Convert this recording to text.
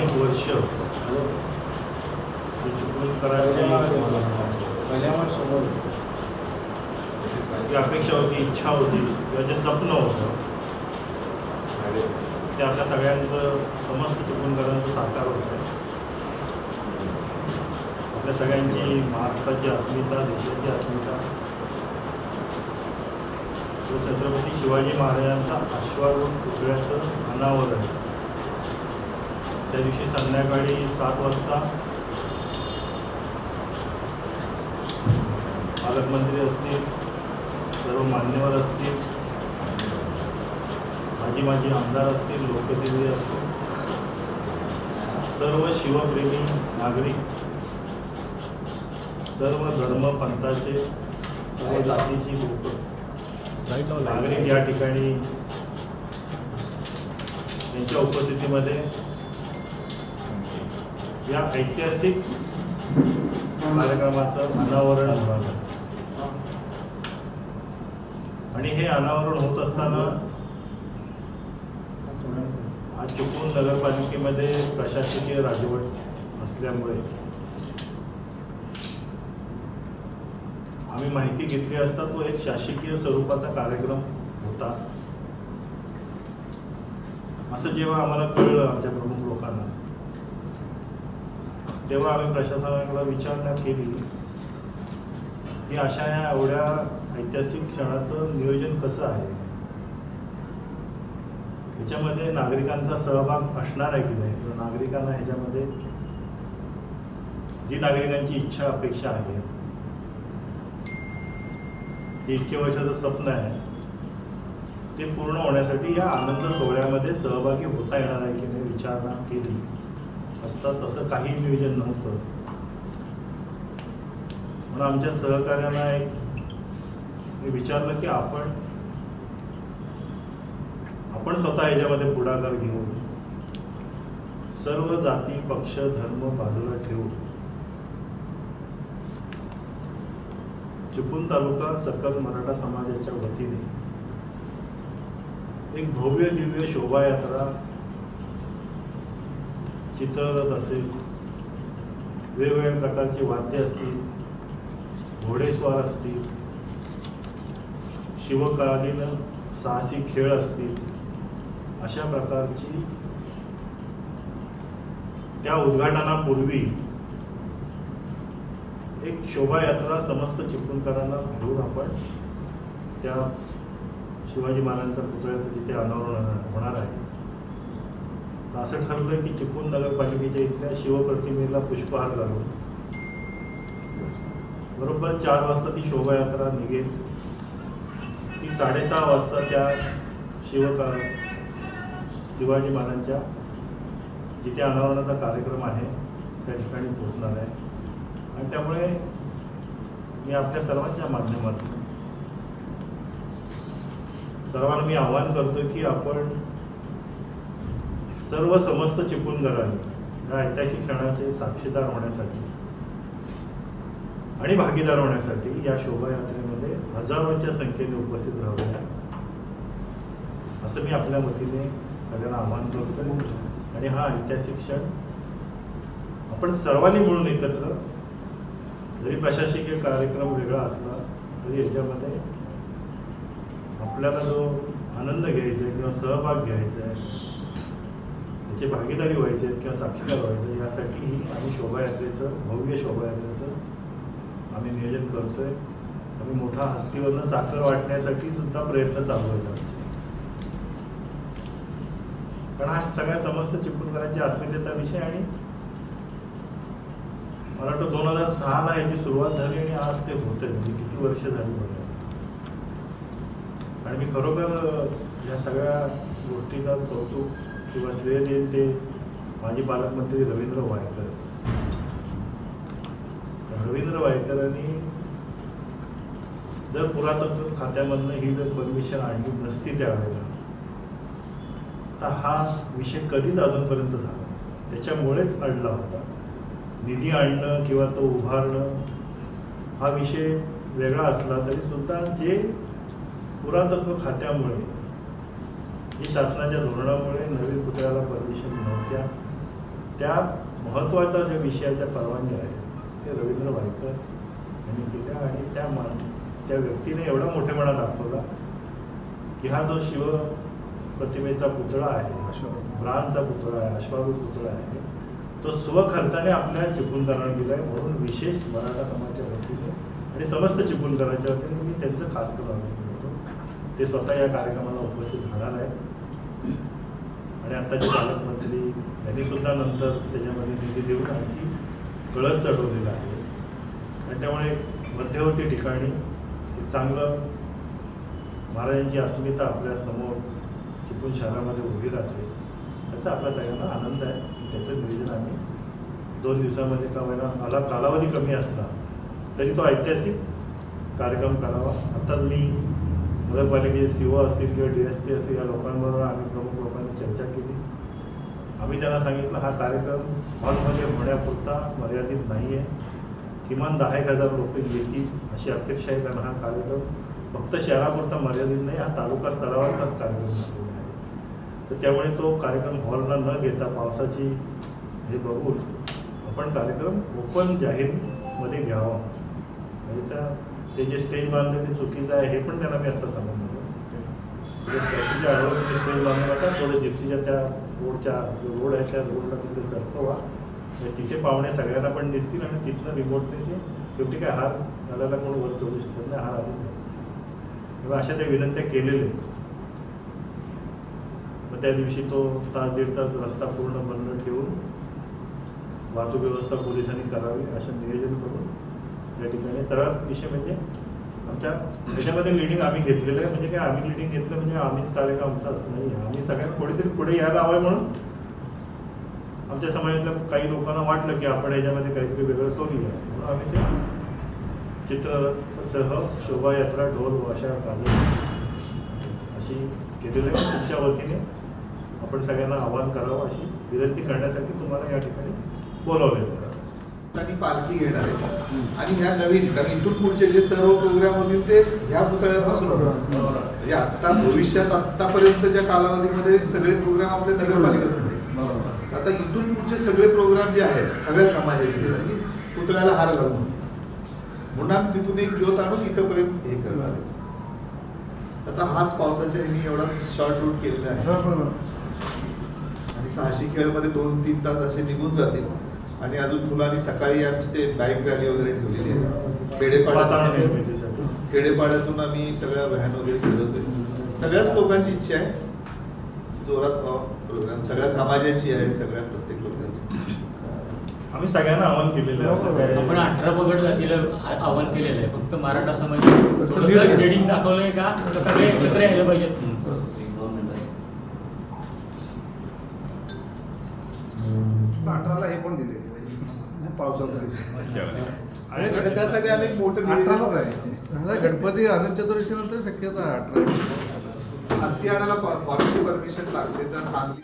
अनेक वर्ष करायची जी अपेक्षा होती इच्छा होती किंवा जे स्वप्न होतं ते आपल्या सगळ्यांचं समस्त चिपळूणकरांचं साकार होत. आहे आपल्या सगळ्यांची महाराष्ट्राची अस्मिता देशाची अस्मिता. छत्रपती शिवाजी महाराजांचा अश्वारूढ पुतळ्याचं अनावरण. त्या दिवशी संध्याकाळी सात वाजता पालकमंत्री असतील सर्व मान्यवर असतील माजी माजी आमदार असतील लोकप्रतिनिधी असतील सर्व शिवप्रेमी नागरिक सर्व धर्म पंथाचे सर्व जातीची लोक नागरिक या ठिकाणी त्यांच्या उपस्थितीमध्ये या ऐतिहासिक कार्यक्रमाचं अनावरण होणार आणि हे अनावरण होत असताना आज चिपळूण नगरपालिकेमध्ये प्रशासकीय राजवट असल्यामुळे आम्ही माहिती घेतली असता तो एक शासकीय स्वरूपाचा कार्यक्रम होता. असं जेव्हा आम्हाला कळलं आमच्या प्रमुख लोकांना तेव्हा आम्ही प्रशासनाकडे विचारणा केली. की अशा या एवढ्या ऐतिहासिक क्षणाचं नियोजन कसं आहे? ह्याच्यामध्ये नागरिकांचा सहभाग असणार आहे की नाही? किंवा नागरिकांना ह्याच्यामध्ये जी नागरिकांची इच्छा अपेक्षा आहे. ते इतके वर्षाचं स्वप्न आहे. ते पूर्ण होण्यासाठी या आनंद सोहळ्यामध्ये सहभागी होता येणार आहे की नाही विचारणा केली. असता तसं काही नियोजन नव्हतं. म्हणून आमच्या सहकार्यांना एक विचारलं की आपण आपण स्वतः याच्यामध्ये पुढाकार घेऊन सर्व जाती पक्ष धर्म बाजूला ठेवून चिपळूण तालुका सकल मराठा समाजाच्या वतीने एक भव्य दिव्य शोभायात्रा चित्ररथ असेल वेगवेगळ्या प्रकारचे वाद्य असतील घोडेस्वार असतील शिवकालीन साहसी खेळ असतील अशा प्रकारची त्या उद्घाटनापूर्वी एक शोभायात्रा समस्त चिपळूणकरांना घेऊन आपण त्या शिवाजी महाराजांच्या पुतळ्याचं जिथे अनावरण होणार आहे तर असं ठरलं की चिपळूण नगरपालिकेच्या इथल्या शिवप्रतिमेला पुष्पहार घालून. बरोबर चार वाजता ती शोभायात्रा निघेल. ती साडेसहा वाजता त्या शिवका शिवाजी महाराजांच्या जिथे अनावरणाचा कार्यक्रम आहे त्या ठिकाणी पोहोचणार आहे. आणि त्यामुळे मी आपल्या सर्वांच्या माध्यमातून सर्वांना मी आवाहन करतो की आपण सर्व समस्त चिपळूणकरांनी या ऐतिहासिक क्षणाचे साक्षीदार होण्यासाठी आणि भागीदार होण्यासाठी या शोभायात्रेमध्ये हजारोच्या संख्येने उपस्थित राहूया. असं मी आपल्या वतीने सगळ्यांना आवाहन करतोय. आणि हा ऐतिहासिक क्षण आपण सर्वांनी मिळून एकत्र जरी प्रशासकीय कार्यक्रम वेगळा असला तरी याच्यामध्ये आपल्याला जो आनंद घ्यायचा आहे किंवा सहभाग घ्यायचा आहे जे भागीदारी व्हायचे आहेत किंवा साक्षीदार व्हायचे यासाठीही यासाठी आम्ही शोभायात्रेचं भव्य शोभायात्रेचं आम्ही नियोजन करतोय. आम्ही मोठा हत्तीवरनं साखर वाटण्यासाठी सुद्धा प्रयत्न चालू आहेत आमचे. कारण हा सगळ्या समस्या चिपळूणकरांच्या अस्मितेचा विषय आणि मला वाटतं दोन हजार सहाला याची सुरुवात झाली आणि आज ते होते म्हणजे किती वर्ष झाली बघा. आणि मी खरोखर या सगळ्या गोष्टीला कौतुक किंवा श्रेय देईन ते माजी पालकमंत्री रवींद्र वायकर. रवींद्र वायकरांनी जर पुरातत्व खात्यामधनं ही जर परमिशन आणली नसती त्यावेळेला तर हा विषय कधीच अजूनपर्यंत झाला नसता. त्याच्यामुळेच अडला होता. निधी आणणं किंवा तो उभारणं हा विषय वेगळा असला तरी सुद्धा जे पुरातत्व खात्यामुळे ही शासनाच्या धोरणामुळे नवीन पुतळ्याला परमिशन नव्हत्या. त्या महत्त्वाचा ज्या विषयाच्या परवानग्या आहेत ते रवींद्र वायकर यांनी दिल्या आणि त्या मा त्या व्यक्तीने एवढा मोठेपणा दाखवला की हा जो शिव प्रतिमेचा पुतळा आहे ब्रांचा पुतळा आहे अश्वाभूत पुतळा आहे तो स्वखर्चाने आपल्या चिपळूणकरांना दिला आहे म्हणून विशेष मराठा समाजाच्या वतीने आणि समस्त चिपळूणकरांच्या वतीने मी त्यांचं खास करून करतो. ते स्वतः या कार्यक्रमाला उपस्थित राहणार आहेत. आणि आत्ताचे पालकमंत्री त्यांनी सुद्धा नंतर त्याच्यामध्ये निधी देऊन आणखी कळस चढवलेला आहे. आणि त्यामुळे मध्यवर्ती ठिकाणी एक चांगलं महाराजांची अस्मिता आपल्यासमोर चिपळूण शहरामध्ये उभी राहते याचा आपल्या सगळ्यांना आनंद आहे. त्याचं नियोजन आम्ही दोन दिवसामध्ये का होईना मला कालावधी कमी असला तरी तो ऐतिहासिक कार्यक्रम करावा. आत्ताच मी नगरपालिकेचे सी ओ असतील किंवा डी एस पी असतील या लोकांबरोबर आम्ही प्रमुख लोकांनी चर्चा केली. आम्ही त्यांना सांगितलं हा कार्यक्रम हॉलमध्ये होण्यापुरता मर्यादित नाही आहे किमान दहा एक हजार लोक येतील अशी अपेक्षा आहे कारण हा कार्यक्रम. फक्त शहरापुरता मर्यादित नाही हा तालुका स्तरावरचा कार्यक्रम आहे. तर त्यामुळे तो कार्यक्रम हॉलला न घेता पावसाची हे बघून आपण कार्यक्रम ओपन जाहीरमध्ये घ्यावा. म्हणजे त्या ते जे स्टेज बांधले ते चुकीचं आहे हे पण त्यांना मी आत्ता सांगून दिलं म्हणजे स्टॅच्यूच्या आडवं तुम्ही स्टेज बांधू नका थोडं जिप्सीच्या त्या रोडच्या जो रोड आहे त्या रोडला तिकडे सरकवा म्हणजे तिथे पाहुणे सगळ्यांना पण दिसतील आणि तिथनं रिमोटने ते शेवटी काय हार घालायला कोण वर चढू शकत नाही हार आधीच तेव्हा अशा त्या विनंत्या केलेल्या आहेत. मग त्या दिवशी तो तास दीड तास रस्ता पूर्ण बंद ठेवून वाहतूक व्यवस्था पोलिसांनी करावी असं नियोजन करून या ठिकाणी. सर्वात विषय म्हणजे आमच्या त्याच्यामध्ये लिडिंग आम्ही घेतलेलं आहे. म्हणजे काय आम्ही लिडिंग घेतलं म्हणजे आम्हीच कार्यक्रम आमचा असं नाही आहे आम्ही सगळ्यात कोणीतरी पुढे यायला हवं म्हणून आमच्या समाजातल्या काही लोकांना वाटलं की आपण याच्यामध्ये काहीतरी वेगळं करूया म्हणून आम्ही ते चित्ररथसह शोभायात्रा ढोल अशा अशी केलेली आहे. तुमच्या वतीने आपण सगळ्यांना आवाहन करावं अशी विनंती करण्यासाठी तुम्हाला या ठिकाणी बोलावलेलं आहे. आणि पालखी घेणार आहे. आणि ह्या नवीन कारण इथून पुढचे जे सर्व प्रोग्राम होतील ते ह्या पुतळ्यापासून. म्हणजे आता भविष्यात आतापर्यंतच्या कालावधीमध्ये सगळे प्रोग्राम आपल्या नगरपालिकेत होते आता इथून पुढचे सगळे प्रोग्राम जे आहेत सगळ्या समाजाचे आणि पुतळ्याला हार घालून. म्हणून आम्ही तिथून एक ज्योत आणून इथंपर्यंत हे करणार. आता हाच पावसाच्या ह्यानी एवढा शॉर्ट रूट केलेला आहे. आणि सहाशे खेळमध्ये दोन तीन तास असे निघून जातील. आणि अजून मुलांनी सकाळी आमची ते बाईक रॅली वगैरे ठेवलेली आहे. खेडेपाड्यात खेडेपाड्यातून आम्ही सगळ्या व्हॅन वगैरे फिरवतोय सगळ्याच लोकांची इच्छा आहे. जोरात प्रोग्राम सगळ्या समाजाची आहे सगळ्या प्रत्येक लोकांची. आम्ही सगळ्यांना आवाहन केलेलं आहे. आपण अठरा पगड जातीला आवाहन केलेलं आहे. फक्त मराठा समाज ट्रेडिंग दाखवलंय का? सगळे एकत्र यायला पाहिजेत अठराला हे पण दिले पावसाचा आणि त्यासाठी मोठं अठरालाच आहे. गणपती अनंत चतुर्दशी नंतर शक्यता आहे अठरा हत्ती आणायला परमिशन लागते तर सांगली